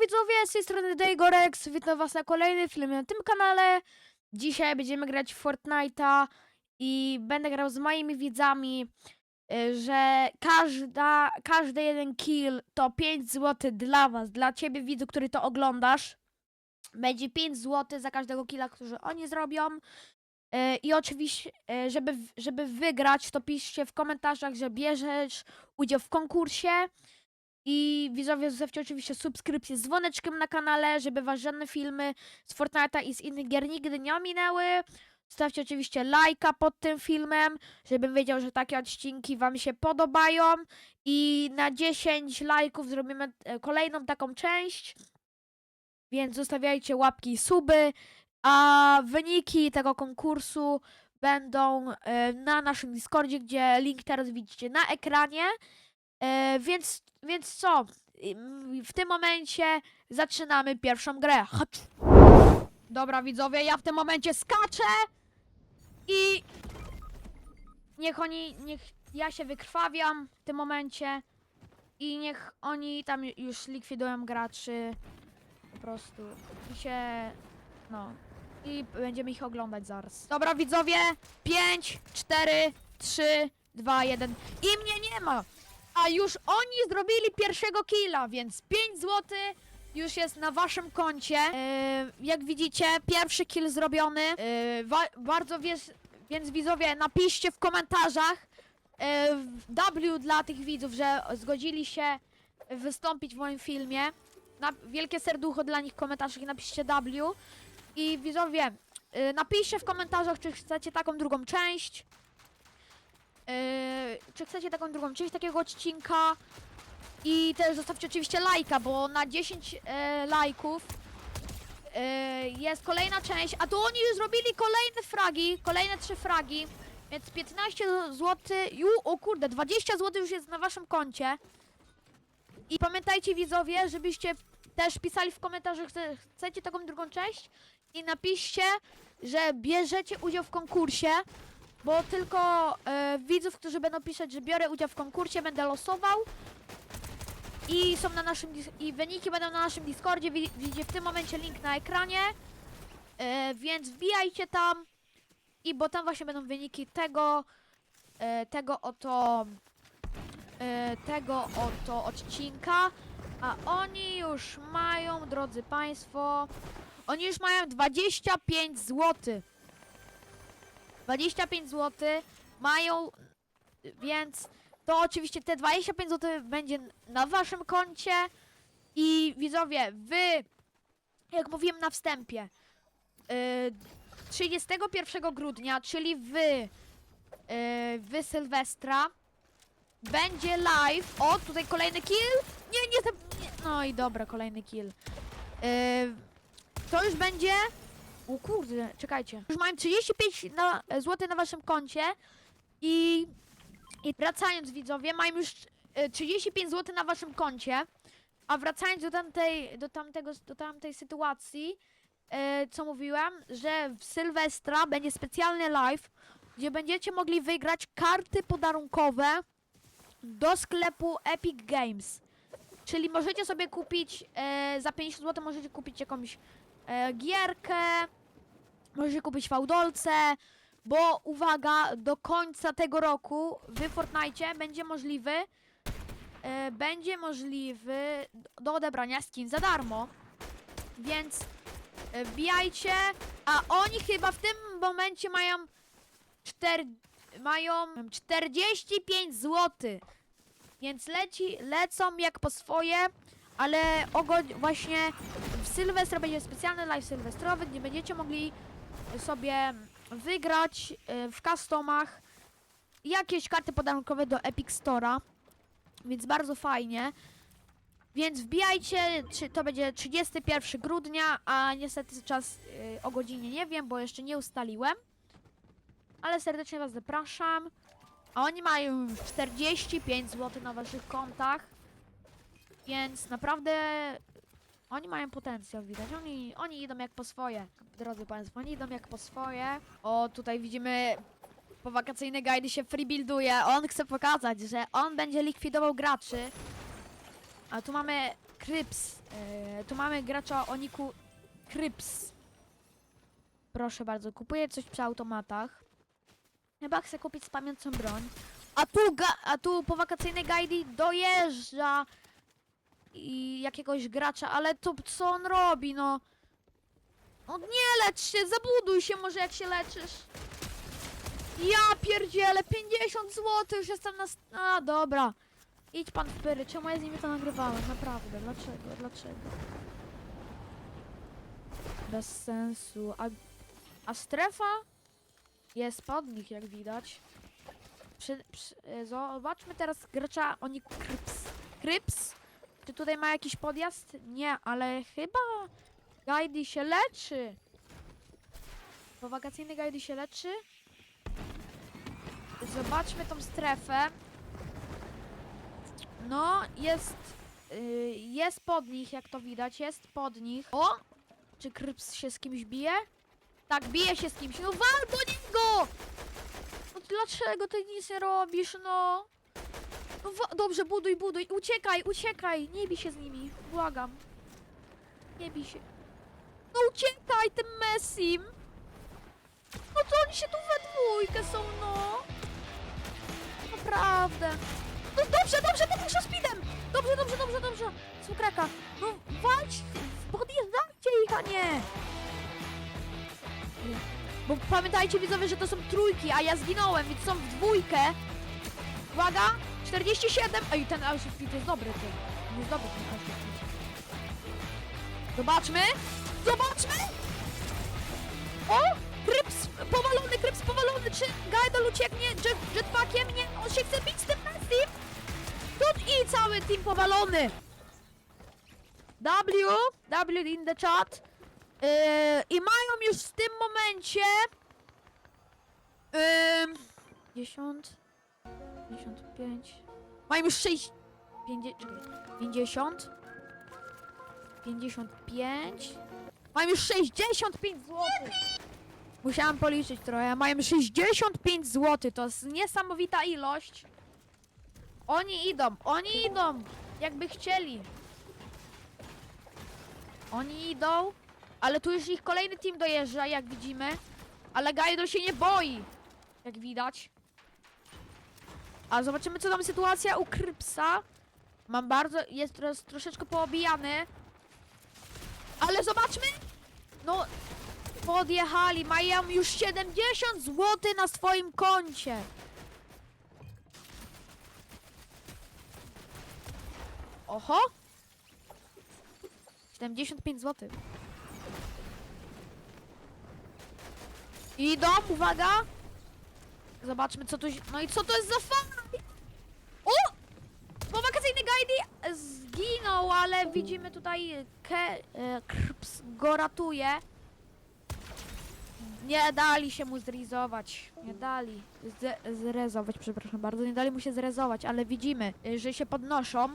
widzowie, z tej strony Daygorex, witam was na kolejnym filmie na tym kanale. Dzisiaj będziemy grać w Fortnite'a i będę grał z moimi widzami, y, że każda, każdy jeden kill to 5 zł dla was, dla ciebie widzu, który to oglądasz. Będzie 5 zł za każdego killa, który oni zrobią. Y, I oczywiście, y, żeby, żeby wygrać, to piszcie w komentarzach, że bierzesz udział w konkursie. I widzowie, zostawcie oczywiście subskrypcję z dzwoneczkiem na kanale, żeby was żadne filmy z Fortnite'a i z innych gier nigdy nie ominęły. Zostawcie oczywiście lajka pod tym filmem, żebym wiedział, że takie odcinki wam się podobają. I na 10 lajków zrobimy e, kolejną taką część. Więc zostawiajcie łapki i suby. A wyniki tego konkursu będą e, na naszym Discordzie, gdzie link teraz widzicie na ekranie. E, więc, więc co? W tym momencie zaczynamy pierwszą grę. Dobra, widzowie, ja w tym momencie skaczę i niech oni, niech ja się wykrwawiam w tym momencie i niech oni tam już likwidują graczy po prostu i się, no i będziemy ich oglądać zaraz. Dobra, widzowie, 5, 4, 3, 2, 1 i mnie nie ma! A już oni zrobili pierwszego killa, więc 5 zł już jest na waszym koncie. Yy, jak widzicie, pierwszy kill zrobiony. Yy, bardzo wiesz, więc widzowie, napiszcie w komentarzach yy, W dla tych widzów, że zgodzili się wystąpić w moim filmie. Na, wielkie serducho dla nich w komentarzach i napiszcie W. I widzowie, yy, napiszcie w komentarzach, czy chcecie taką drugą część. Yy, czy chcecie taką drugą? Część takiego odcinka? I też zostawcie oczywiście lajka, bo na 10 e, lajków e, jest kolejna część, a tu oni już zrobili kolejne fragi, kolejne trzy fragi, więc 15 zł, ju, o kurde, 20 zł już jest na waszym koncie. I pamiętajcie widzowie, żebyście też pisali w komentarzach, że chcecie taką drugą część. I napiszcie, że bierzecie udział w konkursie, bo tylko e, widzów, którzy będą pisać, że biorę udział w konkursie, będę losował. I są na naszym i wyniki będą na naszym Discordzie. Wi- Widzicie w tym momencie link na ekranie. E, więc wbijajcie tam. I bo tam właśnie będą wyniki tego e, tego oto e, tego oto odcinka. A oni już mają, drodzy Państwo, oni już mają 25 zł. 25 zł mają, więc to oczywiście te 25 zł będzie na waszym koncie. I widzowie, wy, jak mówiłem na wstępie, yy, 31 grudnia, czyli wy, yy, wy Sylwestra, będzie live, o tutaj kolejny kill, nie, nie, nie. No i dobra, kolejny kill, yy, to już będzie, o kurde, czekajcie, już mają 35 na, zł na waszym koncie i i wracając widzowie, mają już e, 35 zł na waszym koncie. A wracając do tamtej, do tamtego, do tamtej sytuacji, e, co mówiłem, że w Sylwestra będzie specjalny live, gdzie będziecie mogli wygrać karty podarunkowe do sklepu Epic Games. Czyli możecie sobie kupić e, za 50 zł możecie kupić jakąś e, gierkę, możecie kupić fałdolce, bo uwaga, do końca tego roku w Fortnite będzie możliwy e, będzie możliwy do odebrania skin za darmo. Więc e, wbijajcie, a oni chyba w tym momencie mają 4 mają 45 zł. Więc leci, lecą jak po swoje, ale ogo- właśnie w Sylwestra będzie specjalny live sylwestrowy, gdzie będziecie mogli sobie wygrać e, w customach jakieś karty podarunkowe do Epic Store'a. Więc bardzo fajnie. Więc wbijajcie, czy to będzie 31 grudnia, a niestety czas e, o godzinie nie wiem, bo jeszcze nie ustaliłem. Ale serdecznie Was zapraszam. A oni mają już 45 zł na Waszych kontach. Więc naprawdę oni mają potencjał, widać. Oni, oni idą jak po swoje, drodzy Państwo. Oni idą jak po swoje. O, tutaj widzimy powakacyjne guidy się freebuilduje. On chce pokazać, że on będzie likwidował graczy. A tu mamy Kryps. E, tu mamy gracza o niku Kryps. Proszę bardzo, kupuję coś przy automatach. Chyba chcę kupić z pamięcią broń. A tu, a tu po wakacyjnej guide dojeżdża i jakiegoś gracza, ale to co on robi, no? No nie lecz się, zabuduj się może jak się leczysz. Ja pierdzielę, 50 zł, już jestem na... A, dobra. Idź pan w pyry, czemu ja z nimi to nagrywałem? Naprawdę, dlaczego, dlaczego? Bez sensu. A, a strefa jest pod nich, jak widać. Przy, przy, e, zobaczmy teraz gracza oni Kryps. Kryps? Czy tutaj ma jakiś podjazd? Nie, ale chyba Gajdy się leczy. Bo wakacyjny Gajdy się leczy. Zobaczmy tą strefę. No, jest. y, jest pod nich, jak to widać, jest pod nich. O! Czy Kryps się z kimś bije? Tak, bije się z kimś. No wal niego! No dlaczego ty nic nie robisz, no? Wa- dobrze, buduj, buduj. Uciekaj, uciekaj. Nie bij się z nimi. Błagam. Nie bij się. No uciekaj tym Messim. No to oni się tu we dwójkę są, no. Naprawdę. No dobrze, dobrze, podnoszę speedem! Dobrze, dobrze, dobrze, dobrze. Cukraka. No walcz, podjeżdżajcie ich, a nie! Bo pamiętajcie widzowie, że to są trójki, a ja zginąłem, więc są w dwójkę. Uwaga, 47. Ej, ten speed jest dobry, ty. On Jest dobry ten speed. Zobaczmy! Zobaczmy! O! Kryps powalony, kryps powalony, czy Gajdol ucieknie jet, jetpackiem? Nie, on się chce bić z tym Messim! Tu i cały team powalony! W, W in the chat. Yy, I mają już w tym momencie... Yy, 50... 55... Mają już 6... 50... czekaj, 50... 55... Mają już 65 zł! Musiałam policzyć trochę. Mają 65 zł. To jest niesamowita ilość. Oni idą, oni idą. Jakby chcieli. Oni idą. Ale tu już ich kolejny team dojeżdża, jak widzimy. Ale Gaido się nie boi. Jak widać. A zobaczymy, co tam sytuacja u Krypsa. Mam bardzo... Jest teraz troszeczkę poobijany. Ale zobaczmy! No, podjechali, mają już 70 zł na swoim koncie. Oho! 75 zł. Idą, uwaga! Zobaczmy co tu... No i co to jest za fan? O! Bo wakacyjny guide zginął, ale widzimy tutaj Ke... e, Krps go ratuje. Nie dali się mu zrezować. Nie dali. Z zrezować, przepraszam bardzo. Nie dali mu się zrezować, ale widzimy, y, że się podnoszą.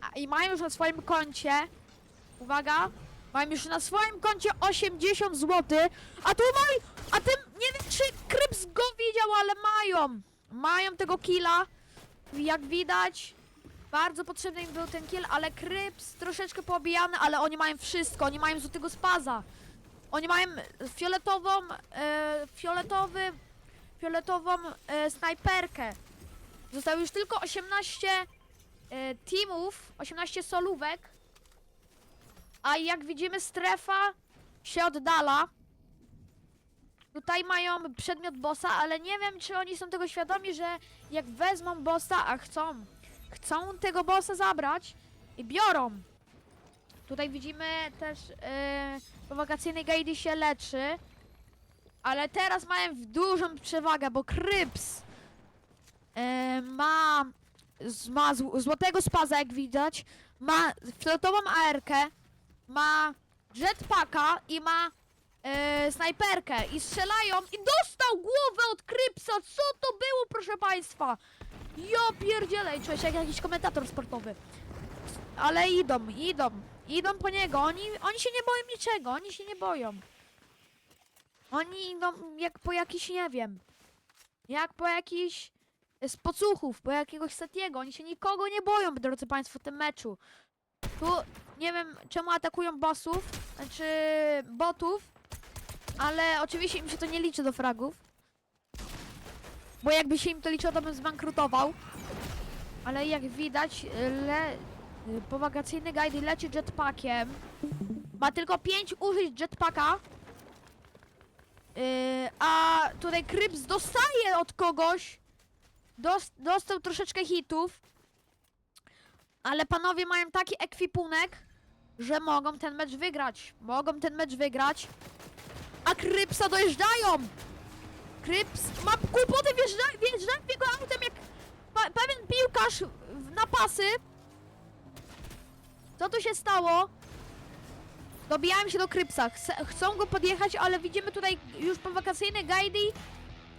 A, I mają już na swoim koncie. Uwaga. Mają już na swoim koncie 80 zł. A tu mają. A tym nie wiem, czy Kryps go widział, ale mają. Mają tego killa. Jak widać. Bardzo potrzebny im był ten kill, ale Kryps troszeczkę poobijany, ale oni mają wszystko. Oni mają złotego spaza. Oni mają fioletową, e, fioletowy, fioletową e, snajperkę. Zostało już tylko 18 e, teamów, 18 solówek. A jak widzimy strefa się oddala. Tutaj mają przedmiot bossa, ale nie wiem czy oni są tego świadomi, że jak wezmą bossa, a chcą, chcą tego bossa zabrać i biorą. Tutaj widzimy też po wakacyjnej guide się leczy. Ale teraz mają dużą przewagę, bo Kryps e, ma, ma zł- złotego spaza, jak widać. Ma flotową AR-kę, ma jetpacka i ma e, snajperkę. I strzelają i dostał głowę od Krypsa. Co to było, proszę państwa? Ja pierdzielę, czuję się jak jakiś komentator sportowy. Ale idą, idą. Idą po niego, oni, oni się nie boją niczego, oni się nie boją. Oni idą jak po jakiś, nie wiem, jak po jakiś e, z pocuchów, po jakiegoś Setiego. Oni się nikogo nie boją, drodzy Państwo, w tym meczu. Tu nie wiem czemu atakują bossów, znaczy botów, ale oczywiście im się to nie liczy do fragów. Bo jakby się im to liczyło, to bym zbankrutował. Ale jak widać, le... powagacyjny guide leci jetpackiem. Ma tylko 5 użyć jetpacka. Yy, a tutaj Kryps dostaje od kogoś. Dos dostał troszeczkę hitów. Ale panowie mają taki ekwipunek, że mogą ten mecz wygrać. Mogą ten mecz wygrać. A Krypsa dojeżdżają! Kryps ma kłopoty, wjeżdża, wjeżdżają w jego autem jak pewien piłkarz na pasy. Co tu się stało? Dobijają się do Krypsa. Chcą go podjechać, ale widzimy tutaj już po wakacyjny guide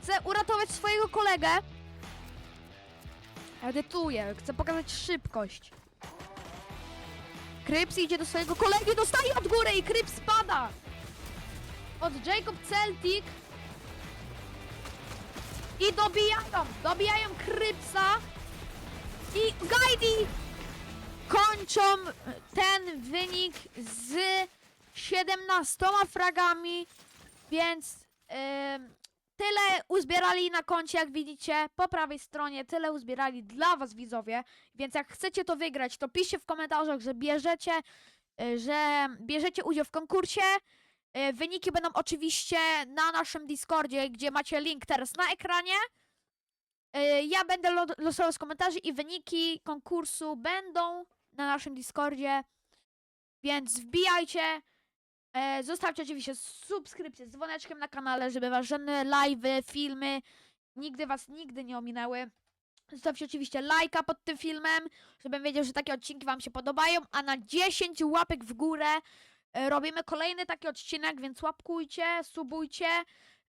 chce uratować swojego kolegę. Edytuję, chcę pokazać szybkość. Kryps idzie do swojego kolegi, dostaje od góry i Kryps spada. Od Jacob Celtic. I dobijają, dobijają Krypsa. I Guidi kończą ten wynik z 17 fragami, więc ym, tyle uzbierali na koncie, jak widzicie, po prawej stronie, tyle uzbierali dla was widzowie, więc jak chcecie to wygrać, to piszcie w komentarzach, że bierzecie, y, że bierzecie udział w konkursie. Y, Wyniki będą oczywiście na naszym Discordzie, gdzie macie link teraz na ekranie. Y, Ja będę lo- losował z komentarzy i wyniki konkursu będą na naszym Discordzie, więc wbijajcie. E, zostawcie oczywiście subskrypcję z dzwoneczkiem na kanale, żeby was żadne live'y, filmy nigdy was nigdy nie ominęły. Zostawcie oczywiście lajka pod tym filmem, żebym wiedział, że takie odcinki wam się podobają, a na 10 łapek w górę e, robimy kolejny taki odcinek, więc łapkujcie, subujcie.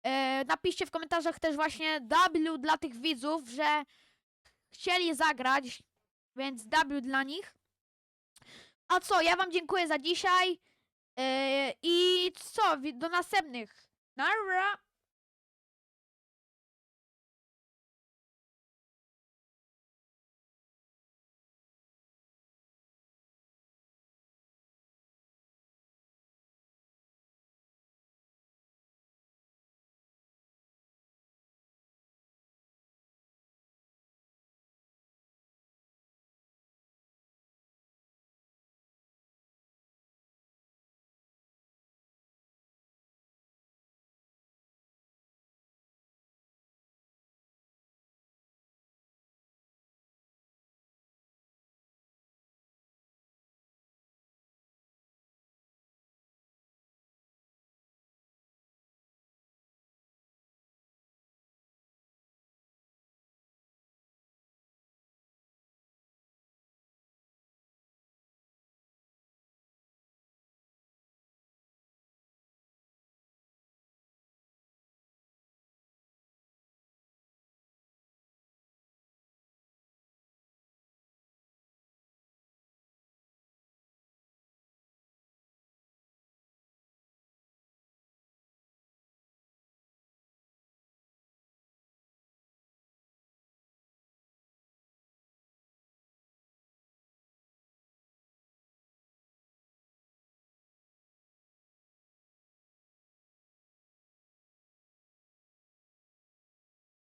E, napiszcie w komentarzach też właśnie W dla tych widzów, że chcieli zagrać, więc W dla nich. A co, ja wam dziękuję za dzisiaj. Yy, I co, do następnych. Nara!